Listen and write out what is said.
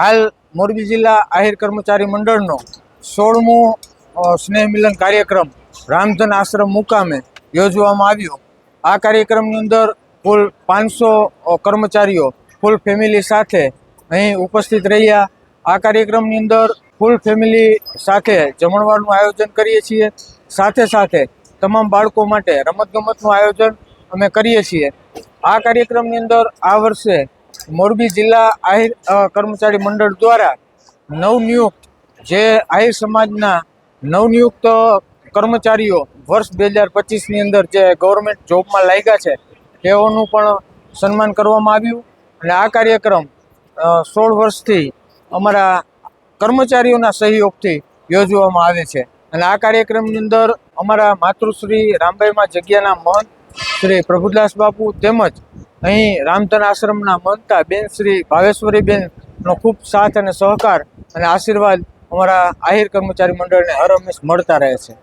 હાલ મોરબી જિલ્લા આહિર કર્મચારી મંડળનો સોળમો સ્નેહ મિલન કાર્યક્રમ રામધન આશ્રમ મુકામે યોજવામાં આવ્યો. આ કાર્યક્રમની અંદર કુલ પાંચસો કર્મચારીઓ ફૂલ ફેમિલી સાથે અહીં ઉપસ્થિત રહ્યા. આ કાર્યક્રમની અંદર ફૂલ ફેમિલી સાથે જમણવારનું આયોજન કરીએ છીએ. સાથે સાથે તમામ બાળકો માટે રમતગમતનું આયોજન અમે કરીએ છીએ. આ કાર્યક્રમની અંદર આ વર્ષે મોરબી જિલ્લા આહિર કર્મચારી મંડળ દ્વારા નવનિયુક્ત જે આહિર સમાજના નવનિયુક્ત કર્મચારીઓ વર્ષ બે હજાર પચીસની અંદર જે ગવર્મેન્ટ જોબમાં લાગ્યા છે, તેઓનું પણ સન્માન કરવામાં આવ્યું. અને આ કાર્યક્રમ સોળ વર્ષથી અમારા કર્મચારીઓના સહયોગથી યોજવામાં આવે છે. અને આ કાર્યક્રમની અંદર અમારા માતૃશ્રી રામભાઈમાં જગ્યાના મહંત શ્રી પ્રભુદાસ બાપુ તેમજ અહીં રામધન આશ્રમના મહંતા બેન શ્રી ભાવેશ્વરી બેનનો ખૂબ સાથ અને સહકાર અને આશીર્વાદ અમારા આહિર કર્મચારી મંડળને હર હંમેશ મળતા રહે છે.